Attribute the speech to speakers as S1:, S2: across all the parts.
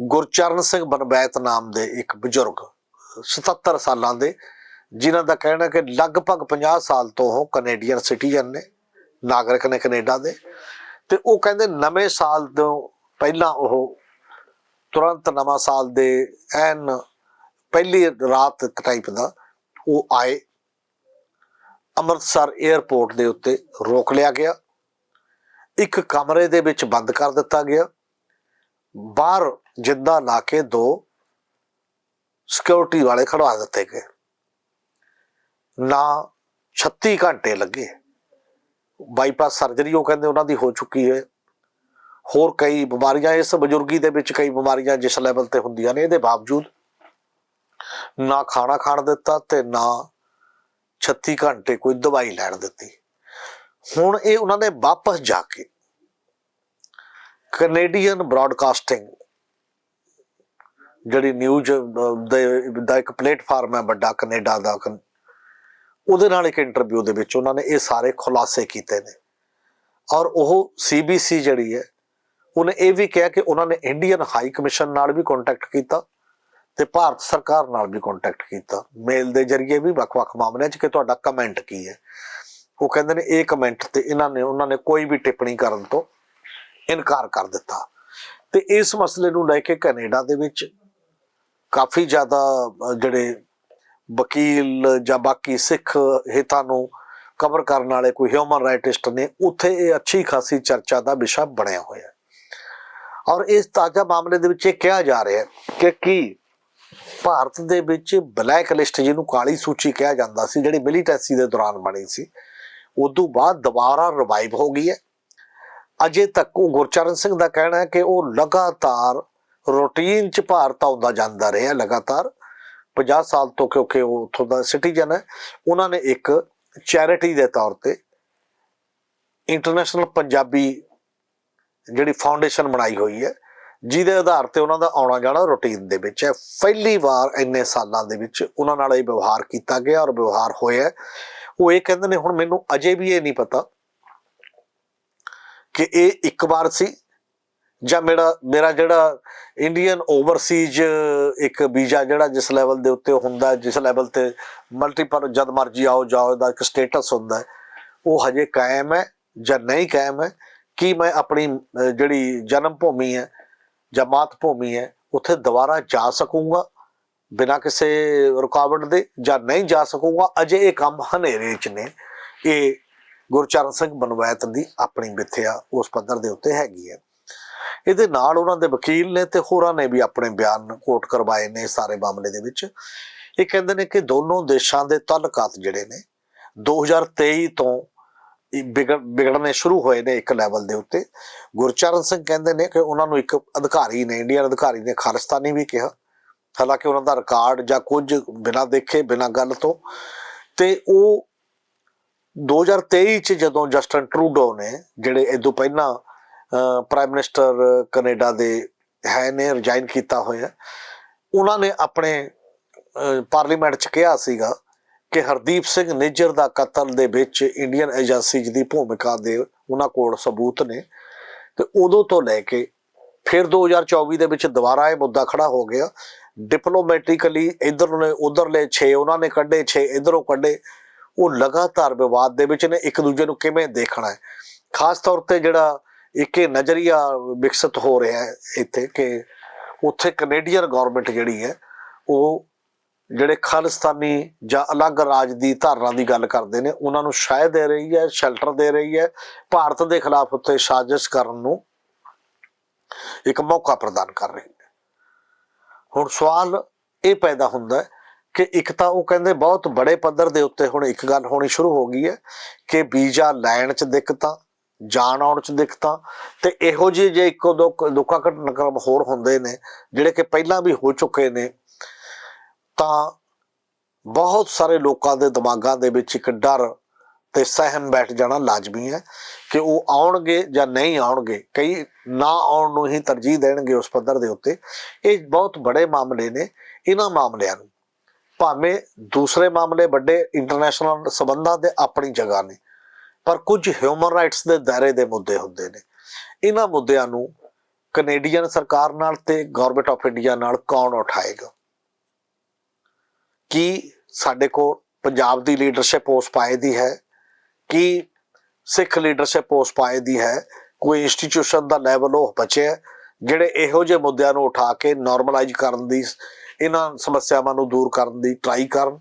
S1: ਗੁਰਚਰਨ ਸਿੰਘ ਬਨਬੈਤ ਨਾਮ ਦੇ ਇੱਕ ਬਜ਼ੁਰਗ 77 ਸਾਲਾਂ ਦੇ, ਜਿਨ੍ਹਾਂ ਦਾ ਕਹਿਣਾ ਕਿ ਲਗਭਗ 50 ਸਾਲ ਤੋਂ ਉਹ ਕੈਨੇਡੀਅਨ ਸਿਟੀਜ਼ਨ ਨੇ, ਨਾਗਰਿਕ ਨੇ ਕੈਨੇਡਾ ਦੇ, ਤੇ ਉਹ ਕਹਿੰਦੇ ਨਵੇਂ ਸਾਲ ਤੋਂ ਪਹਿਲਾਂ ਉਹ ਤੁਰੰਤ ਨਵਾਂ ਸਾਲ ਦੇ ਐਨ ਪਹਿਲੀ ਰਾਤ ਟਾਈਪ ਦਾ ਉਹ ਆਏ। ਅੰਮ੍ਰਿਤਸਰ 에ਅਰਪੋਰਟ ਦੇ ਉੱਤੇ ਰੋਕ ਲਿਆ ਗਿਆ। ਇੱਕ ਕਮਰੇ ਦੇ ਵਿੱਚ ਬੰਦ ਕਰ ਦਿੱਤਾ ਗਿਆ। ਬਾਹਰ ਜਿੰਦਾ ਲਾ ਕੇ ਦੋ ਸਿਕਿਉਰਿਟੀ ਵਾਲੇ ਖੜਵਾ ਦਿੱਤੇ ਗਏ। ਨਾ 36 ਘੰਟੇ ਲੱਗੇ। ਬਾਈਪਾਸ ਸਰਜਰੀ ਉਹ ਕਹਿੰਦੇ ਉਹਨਾਂ ਦੀ ਹੋ ਚੁੱਕੀ ਹੈ। ਹੋਰ ਕਈ ਬਿਮਾਰੀਆਂ, ਇਸ ਬਜ਼ੁਰਗੀ ਦੇ ਵਿੱਚ ਕਈ ਬਿਮਾਰੀਆਂ ਜਿਸ ਲੈਵਲ ਤੇ ਹੁੰਦੀਆਂ ਨੇ, ਇਹਦੇ ਬਾਵਜੂਦ ਨਾ ਖਾਣਾ ਖਾਣ ਦਿੱਤਾ ਤੇ ਨਾ 36 ਘੰਟੇ ਕੋਈ ਦਵਾਈ ਲੈਣ ਦਿੱਤੀ। ਹੁਣ ਇਹ ਉਹਨਾਂ ਨੇ ਵਾਪਸ ਜਾ ਕੇ ਕੈਨੇਡੀਅਨ ਬ੍ਰਾਡਕਾਸਟਿੰਗ ਜਿਹੜੀ ਨਿਊਜ਼ ਦੇ, ਦਾ ਇੱਕ ਪਲੇਟਫਾਰਮ ਹੈ ਵੱਡਾ ਕੈਨੇਡਾ ਦਾ, ਕਨ- ਉਹਦੇ ਨਾਲ ਇੱਕ ਇੰਟਰਵਿਊ ਦੇ ਵਿੱਚ ਉਹਨਾਂ ਨੇ ਇਹ ਸਾਰੇ ਖੁਲਾਸੇ ਕੀਤੇ ਨੇ। ਔਰ ਉਹ ਸੀਬੀਸੀ ਜਿਹੜੀ ਹੈ, ਉਹਨੇ ਇਹ ਵੀ ਕਿਹਾ ਕਿ ਉਹਨਾਂ ਨੇ ਇੰਡੀਅਨ ਹਾਈ ਕਮਿਸ਼ਨ ਨਾਲ ਵੀ ਕੰਟੈਕਟ ਕੀਤਾ ਤੇ ਭਾਰਤ ਸਰਕਾਰ ਨਾਲ ਵੀ ਕੰਟੈਕਟ ਕੀਤਾ। ਮੇਲ ਦੇ ਜ਼ਰੀਏ ਵੀ ਵੱਖ-ਵੱਖ ਮਾਮਲਿਆਂ 'ਚ ਕਿ ਤੁਹਾਡਾ ਕਮੈਂਟ ਕੀ ਹੈ। ਉਹ ਕਹਿੰਦੇ ਨੇ, ਇਹ ਕਮੈਂਟ ਤੇ ਇਹਨਾਂ ਨੇ, ਉਹਨਾਂ ਨੇ ਕੋਈ ਵੀ ਟਿੱਪਣੀ ਕਰਨ ਤੋਂ ਇਨਕਾਰ ਕਰ ਦਿੱਤਾ। ਤੇ ਇਸ ਮਸਲੇ ਨੂੰ ਲੈ ਕੇ ਕੈਨੇਡਾ ਦੇ ਵਿੱਚ ਕਾਫੀ ਜ਼ਿਆਦਾ ਜਿਹੜੇ ਵਕੀਲ ਜਾਂ ਬਾਕੀ ਸਿੱਖ ਹਿੱਤਾਂ ਨੂੰ ਕਵਰ ਕਰਨ ਵਾਲੇ ਕੋਈ ਹਿਊਮਨ ਰਾਈਟਿਸਟ ਨੇ, ਉੱਥੇ ਇਹ ਅੱਛੀ ਖਾਸੀ ਚਰਚਾ ਦਾ ਵਿਸ਼ਾ ਬਣਿਆ ਹੋਇਆ ਔਰ ਇਸ ਤਾਜ਼ਾ ਮਾਮਲੇ ਦੇ ਵਿੱਚ ਇਹ ਕਿਹਾ ਜਾ ਰਿਹਾ ਕਿ ਕੀ ਭਾਰਤ ਦੇ ਵਿੱਚ ਬਲੈਕ ਲਿਸਟ ਜਿਹਨੂੰ ਕਾਲੀ ਸੂਚੀ ਕਿਹਾ ਜਾਂਦਾ ਸੀ, ਜਿਹੜੀ ਮਿਲੀਟੈਂਸੀ ਦੇ ਦੌਰਾਨ ਬਣੀ ਸੀ, ਉਦੋਂ ਬਾਅਦ ਦੁਬਾਰਾ ਰਿਵਾਈਵ ਹੋ ਗਈ ਹੈ। ਅਜੇ ਤੱਕ ਉਹ ਗੁਰਚਰਨ ਸਿੰਘ ਦਾ ਕਹਿਣਾ ਹੈ ਕਿ ਉਹ ਲਗਾਤਾਰ ਰੂਟੀਨ ਚ ਭਾਰਤ ਆਉਂਦਾ ਜਾਂਦਾ ਰਿਹਾ, ਲਗਾਤਾਰ 50 ਸਾਲ ਤੋਂ ਕਿਉਂਕਿ ਉਹ ਉੱਥੋਂ ਦਾ ਸਿਟੀਜ਼ਨ ਹੈ, ਉਹਨਾਂ ਨੇ ਇੱਕ ਚੈਰਿਟੀ ਦੇ ਤੌਰ ਤੇ ਇੰਟਰਨੈਸ਼ਨਲ ਪੰਜਾਬੀ ਜਿਹੜੀ ਫਾਊਂਡੇਸ਼ਨ ਬਣਾਈ ਹੋਈ ਹੈ, ਜਿਹਦੇ ਆਧਾਰ ਤੇ ਉਹਨਾਂ ਦਾ ਆਉਣਾ ਜਾਣਾ ਰੂਟੀਨ ਦੇ ਵਿੱਚ ਹੈ। ਪਹਿਲੀ ਵਾਰ ਇੰਨੇ ਸਾਲਾਂ ਦੇ ਵਿੱਚ ਉਹਨਾਂ ਨਾਲ ਇਹ ਵਿਵਹਾਰ ਕੀਤਾ ਗਿਆ ਔਰ ਵਿਵਹਾਰ ਹੋਇਆ ਉਹ ਇਹ ਕਹਿੰਦੇ ਨੇ, ਹੁਣ ਮੈਨੂੰ ਅਜੇ ਵੀ ਇਹ ਨਹੀਂ ਪਤਾ ਕਿ ਇਹ ਇੱਕ ਵਾਰ ਸੀ? ਜਾਂ ਮੇਰਾ ਮੇਰਾ ਜਿਹੜਾ ਇੰਡੀਅਨ ਓਵਰਸੀਜ਼ ਇੱਕ ਵੀਜ਼ਾ ਜਿਹੜਾ ਜਿਸ ਲੈਵਲ ਦੇ ਉੱਤੇ ਹੁੰਦਾ, ਜਿਸ ਲੈਵਲ ਤੇ ਮਲਟੀਪਲ ਜਦ ਮਰਜ਼ੀ ਆਓ, ਜਾਓ ਦਾ ਇੱਕ ਸਟੇਟਸ ਹੁੰਦਾ ਉਹ ਹਜੇ ਕਾਇਮ ਹੈ ਜਾਂ ਨਹੀਂ ਕਾਇਮ ਹੈ? ਕੀ ਮੈਂ ਆਪਣੀ ਜਿਹੜੀ ਜਨਮ ਭੂਮੀ ਹੈ ਜਾਂ ਮਾਤ ਭੂਮੀ ਹੈ, ਉੱਥੇ ਦੁਬਾਰਾ ਜਾ ਸਕੂੰਗਾ ਬਿਨਾਂ ਕਿਸੇ ਰੁਕਾਵਟ ਦੇ ਜਾਂ ਨਹੀਂ ਜਾ ਸਕੂੰਗਾ? ਅਜੇ ਇਹ ਕੰਮ ਹਨੇਰੇ 'ਚ ਨੇ। ਇਹ ਗੁਰਚਰਨ ਸਿੰਘ ਬਨਵੈਤ ਦੀ ਆਪਣੀ ਮਿੱਥਿਆ ਉਸ ਪੱਧਰ ਦੇ ਉੱਤੇ ਹੈਗੀ ਹੈ। ਇਹਦੇ ਨਾਲ ਉਹਨਾਂ ਦੇ ਵਕੀਲ ਨੇ ਤੇ ਹੋਰਾਂ ਨੇ ਵੀ ਆਪਣੇ ਬਿਆਨ ਕੋਟ ਕਰਵਾਏ ਨੇ ਸਾਰੇ ਮਾਮਲੇ ਦੇ ਵਿੱਚ। ਇਹ ਕਹਿੰਦੇ ਨੇ ਕਿ ਦੋਨੋਂ ਦੇਸ਼ਾਂ ਦੇ ਤਾਲੁਕਾਤ ਜਿਹੜੇ ਨੇ 2023 ਤੋਂ ਇਹ ਵਿਗੜ, ਵਿਗੜਨੇ ਸ਼ੁਰੂ ਹੋਏ ਨੇ ਇੱਕ ਲੈਵਲ ਦੇ ਉੱਤੇ। ਗੁਰਚਰਨ ਸਿੰਘ ਕਹਿੰਦੇ ਨੇ ਕਿ ਉਹਨਾਂ ਨੂੰ ਇੱਕ ਅਧਿਕਾਰੀ ਨੇ, ਇੰਡੀਅਨ ਅਧਿਕਾਰੀ ਨੇ ਖਾਲਿਸਤਾਨੀ ਵੀ ਕਿਹਾ। ਹਾਲਾਂਕਿ ਉਹਨਾਂ ਦਾ ਰਿਕਾਰਡ ਜਾਂ ਕੁਝ ਬਿਨਾਂ ਦੇਖੇ, ਬਿਨਾਂ ਗੱਲ ਤੋਂ। ਤੇ ਉਹ 2023 ਚ ਜਦੋਂ ਜਸਟਨ ਟਰੂਡੋ ਨੇ, ਜਿਹੜੇ ਇਹ ਤੋਂ ਪਹਿਲਾਂ ਪ੍ਰਾਈਮ ਮਿਨਿਸਟਰ ਕੈਨੇਡਾ ਦੇ ਹੈ ਨੇ ਰਿਜ਼ਾਈਨ ਕੀਤਾ ਹੋਇਆ, ਉਹਨਾਂ ਨੇ ਆਪਣੇ ਪਾਰਲੀਮੈਂਟ ਚ ਕਿਹਾ ਸੀਗਾ ਕਿ ਹਰਦੀਪ ਸਿੰਘ ਨਿੱਜਰ ਦਾ ਕਤਲ ਦੇ ਵਿੱਚ ਇੰਡੀਅਨ ਏਜੰਸੀ ਦੀ ਭੂਮਿਕਾ ਦੇ ਉਹਨਾਂ ਕੋਲ ਸਬੂਤ ਨੇ। ਤੇ ਉਦੋਂ ਤੋਂ ਲੈ ਕੇ ਫਿਰ 2024 ਦੇ ਵਿੱਚ ਦੁਬਾਰਾ ਇਹ ਮੁੱਦਾ ਖੜਾ ਹੋ ਗਿਆ। ਡਿਪਲੋਮੈਟਿਕਲੀ ਇਧਰ ਨੇ ਉਧਰਲੇ 6 ਉਹਨਾਂ ਨੇ ਕੱਢੇ 6 ਇਧਰੋਂ ਕੱਢੇ। ਉਹ ਲਗਾਤਾਰ ਵਿਵਾਦ ਦੇ ਵਿੱਚ ਨੇ, ਇੱਕ ਦੂਜੇ ਨੂੰ ਕਿਵੇਂ ਦੇਖਣਾ ਹੈ? ਖਾਸ ਤੌਰ ਤੇ ਜਿਹੜਾ ਇੱਕ ਇਹ ਨਜ਼ਰੀਆ ਵਿਕਸਿਤ ਹੋ ਰਿਹਾ ਹੈ ਇੱਥੇ ਕਿ ਉੱਥੇ ਕੈਨੇਡੀਅਨ ਗਵਰਨਮੈਂਟ ਜਿਹੜੀ ਹੈ, ਉਹ ਜਿਹੜੇ ਖਾਲਿਸਤਾਨੀ ਜਾਂ ਅਲੱਗ ਰਾਜ ਦੀ ਧਾਰਨਾ ਦੀ ਗੱਲ ਕਰਦੇ ਨੇ, ਉਹਨਾਂ ਨੂੰ ਸ਼ਾਇਦ ਦੇ ਰਹੀ ਹੈ ਸ਼ੈਲਟਰ ਦੇ ਰਹੀ ਹੈ, ਭਾਰਤ ਦੇ ਖਿਲਾਫ ਉੱਤੇ ਸਾਜ਼ਿਸ਼ ਕਰਨ ਨੂੰ ਇੱਕ ਮੌਕਾ ਪ੍ਰਦਾਨ ਕਰ ਰਹੀ ਹੈ। ਹੁਣ ਸਵਾਲ ਇਹ ਪੈਦਾ ਹੁੰਦਾ ਹੈ ਕਿ ਇੱਕ ਤਾਂ ਉਹ ਕਹਿੰਦੇ ਬਹੁਤ ਬੜੇ ਪੱਧਰ ਦੇ ਉੱਤੇ ਹੁਣ ਇੱਕ ਗੱਲ ਹੋਣੀ ਸ਼ੁਰੂ ਹੋ ਗਈ ਹੈ ਕਿ ਵੀਜ਼ਾ ਲੈਣ 'ਚ ਦਿੱਕਤਾਂ, ਜਾਣ ਆਉਣ 'ਚ ਦਿੱਕਤਾਂ ਤੇ ਇਹੋ ਜਿਹੇ ਜੇ ਇੱਕੋ ਦੋ ਦੁੱਖਾ ਘਟਨਾਕ੍ਰਮ ਹੋਰ ਹੁੰਦੇ ਨੇ ਜਿਹੜੇ ਕਿ ਪਹਿਲਾਂ ਵੀ ਹੋ ਚੁੱਕੇ ਨੇ, ਤਾਂ ਬਹੁਤ ਸਾਰੇ ਲੋਕਾਂ ਦੇ ਦਿਮਾਗਾਂ ਦੇ ਵਿੱਚ ਇੱਕ ਡਰ ਤੇ ਸਹਿਮ ਬੈਠ ਜਾਣਾ ਲਾਜ਼ਮੀ ਹੈ ਕਿ ਉਹ ਆਉਣਗੇ ਜਾਂ ਨਹੀਂ ਆਉਣਗੇ। ਕਈ ਨਾ ਆਉਣ ਨੂੰ ਹੀ ਤਰਜੀਹ ਦੇਣਗੇ ਉਸ ਪੱਧਰ ਦੇ ਉੱਤੇ। ਇਹ ਬਹੁਤ ਬੜੇ ਮਾਮਲੇ ਨੇ ਇਹਨਾਂ ਮਾਮਲਿਆਂ ਨੂੰ। ਭਾਵੇਂ ਦੂਸਰੇ ਮਾਮਲੇ ਵੱਡੇ ਇੰਟਰਨੈਸ਼ਨਲ ਸਬੰਧਾਂ ਦੇ ਆਪਣੀ ਜਗ੍ਹਾ ਨੇ, ਪਰ ਕੁਝ ਹਿਊਮਨ ਰਾਈਟਸ ਦੇ ਦਾਇਰੇ ਦੇ ਮੁੱਦੇ ਹੁੰਦੇ ਨੇ। ਇਹਨਾਂ ਮੁੱਦਿਆਂ ਨੂੰ ਕੈਨੇਡੀਅਨ ਸਰਕਾਰ ਨਾਲ ਤੇ ਗਵਰਨਮੈਂਟ ਆਫ ਇੰਡੀਆ ਨਾਲ ਕੌਣ ਉਠਾਏਗਾ? ਕੀ ਸਾਡੇ ਕੋਲ ਪੰਜਾਬ ਦੀ ਲੀਡਰਸ਼ਿਪ ਉਸ ਪਾਏ ਦੀ ਹੈ? ਕੀ ਸਿੱਖ ਲੀਡਰਸ਼ਿਪ ਉਸ ਪਾਏ ਦੀ ਹੈ? ਕੋਈ ਇੰਸਟੀਟਿਊਸ਼ਨ ਦਾ ਲੈਵਲ ਉਹ ਬਚਿਆ ਜਿਹੜੇ ਇਹੋ ਜਿਹੇ ਮੁੱਦਿਆਂ ਨੂੰ ਉਠਾ ਕੇ ਨਾਰਮਲਾਈਜ਼ ਕਰਨ ਦੀ ਇਹਨਾਂ ਸਮੱਸਿਆਵਾਂ ਨੂੰ ਦੂਰ ਕਰਨ ਦੀ ਟਰਾਈ ਕਰਨ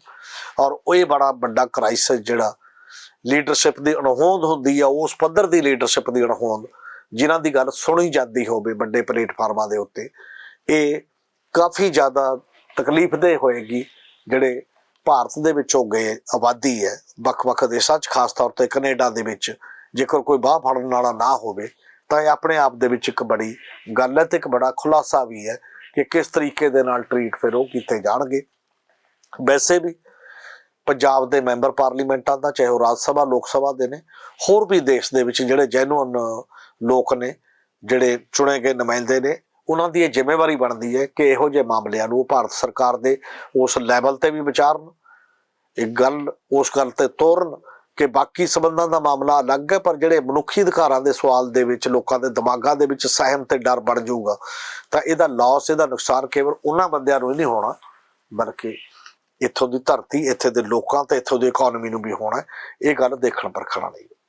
S1: ਔਰ ਇਹ ਬੜਾ ਵੱਡਾ ਕ੍ਰਾਈਸਿਸ ਜਿਹੜਾ ਲੀਡਰਸ਼ਿਪ ਦੀ ਅਣਹੋਂਦ ਹੁੰਦੀ ਆ, ਉਸ ਪੱਧਰ ਦੀ ਲੀਡਰਸ਼ਿਪ ਦੀ ਅਣਹੋਂਦ ਜਿਨ੍ਹਾਂ ਦੀ ਗੱਲ ਸੁਣੀ ਜਾਂਦੀ ਹੋਵੇ ਵੱਡੇ ਪਲੇਟਫਾਰਮਾਂ ਦੇ ਉੱਤੇ, ਇਹ ਕਾਫੀ ਜ਼ਿਆਦਾ ਤਕਲੀਫ ਦੇ ਹੋਏਗੀ ਜਿਹੜੇ ਭਾਰਤ ਦੇ ਵਿੱਚੋਂ ਗਏ ਆਬਾਦੀ ਹੈ, ਵੱਖ-ਵੱਖ ਦੇਸ਼ਾਂ 'ਚ, ਖਾਸ ਤੌਰ ਤੇ ਕੈਨੇਡਾ ਦੇ ਵਿੱਚ, ਜੇਕਰ ਕੋਈ ਬਾਹ ਫੜਨ ਵਾਲਾ ਨਾ ਹੋਵੇ, ਤਾਂ ਇਹ ਆਪਣੇ ਆਪ ਦੇ ਵਿੱਚ ਇੱਕ ਬੜੀ ਗੱਲ ਹੈ ਤੇ ਇੱਕ ਬੜਾ ਖੁਲਾਸਾ ਵੀ ਹੈ ਕਿ ਕਿਸ ਤਰੀਕੇ ਦੇ ਨਾਲ ਟਰੀਟ ਫਿਰ ਉਹ ਕੀਤੇ ਜਾਣਗੇ। ਵੈਸੇ ਵੀ ਪੰਜਾਬ ਦੇ ਮੈਂਬਰ ਪਾਰਲੀਮੈਂਟਾਂ ਦਾ, ਚਾਹੇ ਉਹ ਰਾਜ ਸਭਾ, ਲੋਕ ਸਭਾ ਦੇ ਨੇ, ਹੋਰ ਵੀ ਦੇਸ਼ ਦੇ ਵਿੱਚ ਜਿਹੜੇ ਜੈਨੂਅਨ ਲੋਕ ਨੇ, ਜਿਹੜੇ ਚੁਣੇ ਗਏ ਨੁਮਾਇੰਦੇ ਨੇ, ਉਹਨਾਂ ਦੀ ਇਹ ਜ਼ਿੰਮੇਵਾਰੀ ਬਣਦੀ ਹੈ ਕਿ ਇਹੋ ਜਿਹੇ ਮਾਮਲਿਆਂ ਨੂੰ ਭਾਰਤ ਸਰਕਾਰ ਦੇ ਉਸ ਲੈਵਲ ਤੇ ਵੀ ਵਿਚਾਰਨ ਇੱਕ ਗੱਲ ਉਸ ਗੱਲ ਤੇ ਤੋਰਨ ਕਿ ਬਾਕੀ ਸਬੰਧਾਂ ਦਾ ਮਾਮਲਾ ਅਲੱਗ ਹੈ, ਪਰ ਜਿਹੜੇ ਮਨੁੱਖੀ ਅਧਿਕਾਰਾਂ ਦੇ ਸਵਾਲ ਦੇ ਵਿੱਚ, ਲੋਕਾਂ ਦੇ ਦਿਮਾਗਾਂ ਦੇ ਵਿੱਚ ਸਹਿਮ ਤੇ ਡਰ ਬਣ ਜਾਊਗਾ, ਤਾਂ ਇਹਦਾ ਲਾਸ ਇਹਦਾ ਨੁਕਸਾਨ ਕੇਵਲ ਉਹਨਾਂ ਬੰਦਿਆਂ ਨੂੰ ਹੀ ਨਹੀਂ ਹੋਣਾ, ਬਲਕਿ ਇੱਥੋਂ ਦੀ ਧਰਤੀ, ਇੱਥੇ ਦੇ ਲੋਕਾਂ ਤੇ ਇੱਥੋਂ ਦੀ ਇਕਨੋਮੀ ਨੂੰ ਵੀ ਹੋਣਾ ਇਹ ਗੱਲ ਦੇਖਣ ਪਰਖਣ ਵਾਲੀ